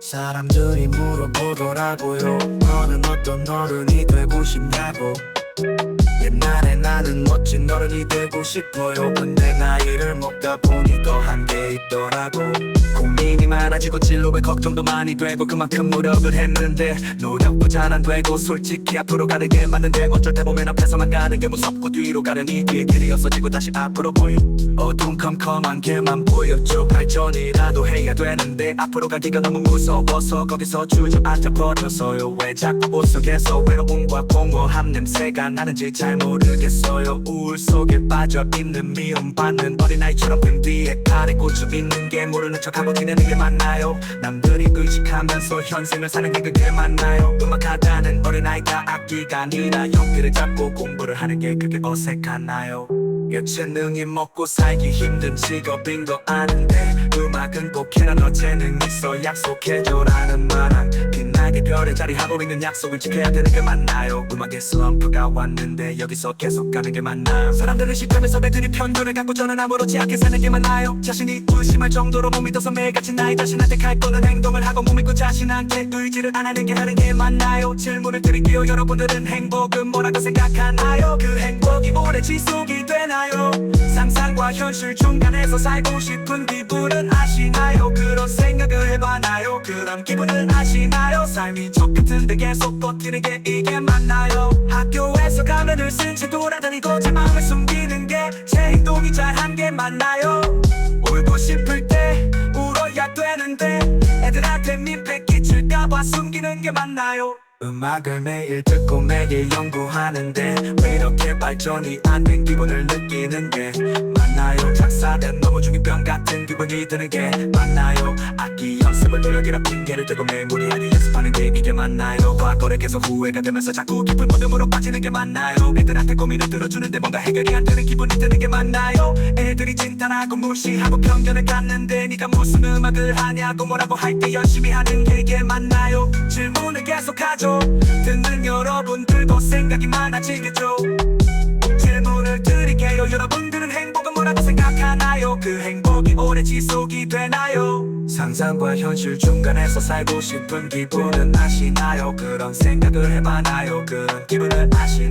사람들이 물어보더라고요. 너는 어떤 어른이 되고 싶냐고. 옛날에 나는 멋진 어른이 되고 싶어요. 근데 나이를 먹다 보니 더 한 게 있더라고 많아지고 진로에 걱정도 많이 되고 그만큼 노력을 했는데 노력도 잘안 되고 솔직히 앞으로 가는 게 맞는데 어쩔 때 보면 앞에서만 가는 게 무섭고 뒤로 가는 이 뒤에 길이 없어지고 다시 앞으로 보임 어둠컴컴한 길만 보였죠. 발전이라도 해야 되는데 앞으로 가기가 너무 무서워서 거기서 주저앉아 버렸어요. 왜 자꾸 옷 속에서 외로움과 공허함 냄새가 나는지 잘 모르겠어요. 우울 속에 빠져 있는 미움 받는 어린아이처럼 등뒤 에 칼에 꽂혀 있는 게 모르는 척하고 지내는 게 맞나요? 남들이 의식하면서 현생을 사는 게 그게 맞나요? 음악하다는 어린 아이가 악기가 아니라 연필을 잡고 공부를 하는 게 그게 어색하나요? 예체능이 먹고 살기 힘든 직업인 거 아는데 음악은 꼭 해라 너 재능 있어 약속해줘라는 말한 빛 나게 별의 자리 하고 있는 약속을 지켜야 되는 게 맞나요? 음악의 슬럼프가 왔는데 여기서 계속 가는 게 맞나요? 사람들은 시점에서 배들이 편견을 갖고 저는 아무렇지 않게 사는 게 맞나요? 자신이 의심할 정도로 못 믿어서 매일같이 나의 자신한테 갈 거는 행동을 하고 못 믿고 자신한테 의지를 안 하는 게 하는 게 맞나요? 질문을 드릴게요. 여러분들은 행복은 뭐라고 생각하나요? 그 행복이 오래 지속이 되나요? 상상과 현실 중간에서 살고 싶은 기분은 아시나요? 그런 생각을 해봐나요? 그런 기분은 삶이 저 같은데 계속 버티는 게 이게 맞나요? 학교에서 가면을 쓴채 돌아다니고 제 마음을 숨기는 게 제 행동이 잘한 게 맞나요? 울고 싶을 때 울어야 되는데 애들한테 민폐 끼칠까봐 숨기는 게 맞나요 음악을 매일 듣고 매일 연구하는데 왜 이렇게 발전이 안 된 기분을 느끼는 게 맞나요? 작사된 너무 중이병 같은 기분이 드는 게 맞나요? 악기 연습을 노력이라 핑계를 대고 무리하게 연습하는 게 이게 맞나요? 과거를 계속 후회가 되면서 자꾸 깊은 어둠으로 빠지는 게 맞나요? 애들한테 고민을 들어주는데 뭔가 해결이 안 되는 기분이 드는 게 맞나요? 애들이 진단하고 무시하고 편견을 갖는데 네가 무슨 음악을 하냐고 뭐라고 할 때 열심히 하는 게 이게 맞나요? 질문을 계속하죠. 듣는 여러분들도 생각이 많아지겠죠. 질문을 드릴게요. 여러분들은 행복은 뭐라고 생각하나요? 그 행복이 오래 지속이 되나요? 상상과 현실 중간에서 살고 싶은 기분은 아시나요? 그런 생각을 해봐나요? 그런 기분을 아시나요